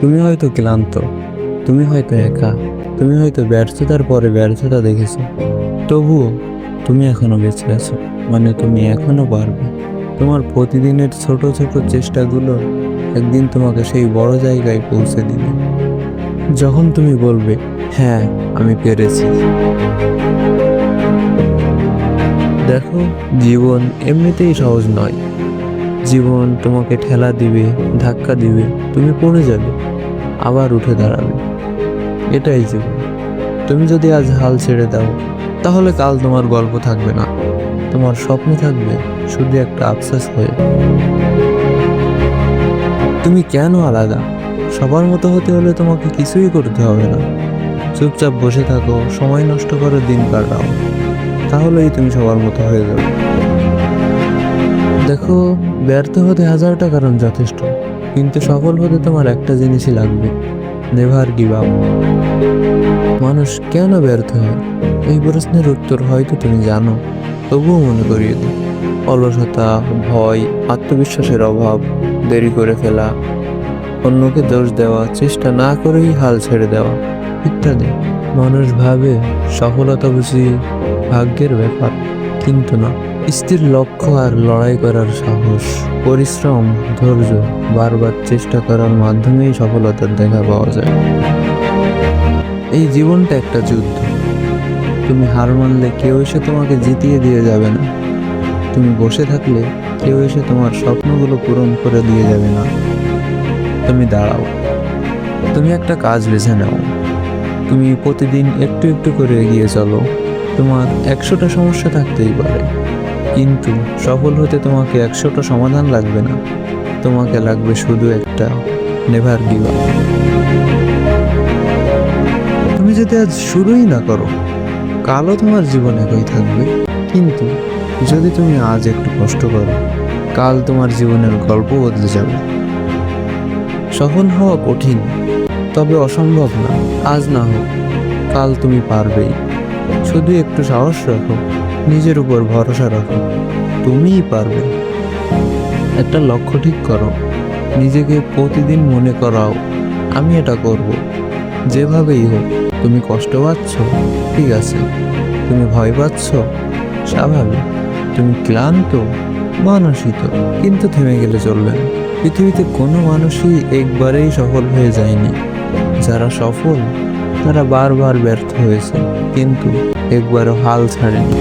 তুমি হয়তো ক্লান্ত, তুমি হয়তো একা, তুমি হয়তো ব্যর্থতার পরে ব্যর্থতা দেখেছ। তবুও তুমি এখনও বেঁচে আছো মানে তুমি এখনও পারবে। তোমার প্রতিদিনের ছোট ছোট চেষ্টাগুলো একদিন তোমাকে সেই বড় জায়গায় পৌঁছে দিবে। যখন তুমি বলবে হ্যাঁ আমি পেরেছি। দেখো, জীবন এমনিতেই সহজ নয়। জীবন তোমাকে ঠেলা দিবে, ধাক্কা দিবে, তুমি পড়ে যাবে। আবার উঠে দাঁড়াবে। এটাই জীবন। তুমি যদি আজ হাল ছেড়ে দাও, তাহলে কাল তোমার গল্প থাকবে না। তোমার স্বপ্ন থাকবে শুধু একটা আফসোস হয়ে। তুমি কেন আলাদা? সবার মতো হতে হলে তোমাকে কিছুই করতে হবে না। চুপচাপ বসে থাকো, সময় নষ্ট করে দিন কাটাও। তাহলেই তুমি সবার মতো হয়ে যাবে। দেখো, ব্যর্থ হতে হাজারটা কারণ যথেষ্ট। কিন্তু সফল হতে তোমার একটা জিনিসই লাগবে। Never give up. মানুষ কেন ব্যর্থ হয়? এই প্রশ্নের উত্তর হয়তো তুমি জানো, তবুও মনে করিয়ে দিই। অলসতা, ভয়, আত্মবিশ্বাসের অভাব, দেরি করে ফেলা, অন্যকে দোষ দেওয়া, চেষ্টা না করেই হাল ছেড়ে দেওয়া, ইত্যাদি। মানুষ ভাবে সফলতা বুঝি ভাগ্যের ব্যাপার, কিন্তু না। স্থির লক্ষ্য আর লড়াই করার সাহস, পরিশ্রম, ধৈর্য বারবার চেষ্টা করার মাধ্যমেই সফলতার দেখা পাওয়া যায়। এই জীবনটা একটা যুদ্ধ। তুমি হার মানলে কেউ এসে তোমাকে জিতিয়ে দিয়ে যাবে না। তুমি বসে থাকলে কেউ এসে তোমার স্বপ্নগুলো পূরণ করে দিয়ে যাবে না। তুমি দাঁড়াও। তুমি একটা কাজ বেছে নাও। তুমি প্রতিদিন একটু একটু করে এগিয়ে চলো। তোমার একশোটা সমস্যা থাকতেই পারে। কিন্তু সফল হতে তোমাকে একশোটা সমাধান লাগবে না। তোমাকে লাগবে শুধু একটা নেভার গিভ তুমি যদি আজ শুরুই না করো, কালও তোমার জীবন একই থাকবে। কিন্তু যদি তুমি আজ একটু কষ্ট করো, কাল তোমার জীবনের গল্প বদলে যাবে। সফল হওয়া কঠিন, তবে অসম্ভব না। আজ না হোক, কাল তুমি পারবেই। শুধু একটু সাহস রাখো। নিজের উপর ভরসা রাখো। তুমিই পারবে। একটা লক্ষ্য ঠিক করো। নিজেকে প্রতিদিন মনে করাও, আমি এটা করব। যেভাবেই হোক, তুমি কষ্ট পাচ্ছ, ঠিক আছে। তুমি ভয় পাচ্ছ, স্বাভাবিক। তুমি ক্লান্ত মানসিত কিন্তু থেমে গেলে চলবে না। পৃথিবীতে কোনো মানুষই একবারেই সফল হয়ে যায়নি। যারা সফল, তারা বারবার ব্যর্থ হয়েছে। কিন্তু একবারও হাল ছাড়েনি।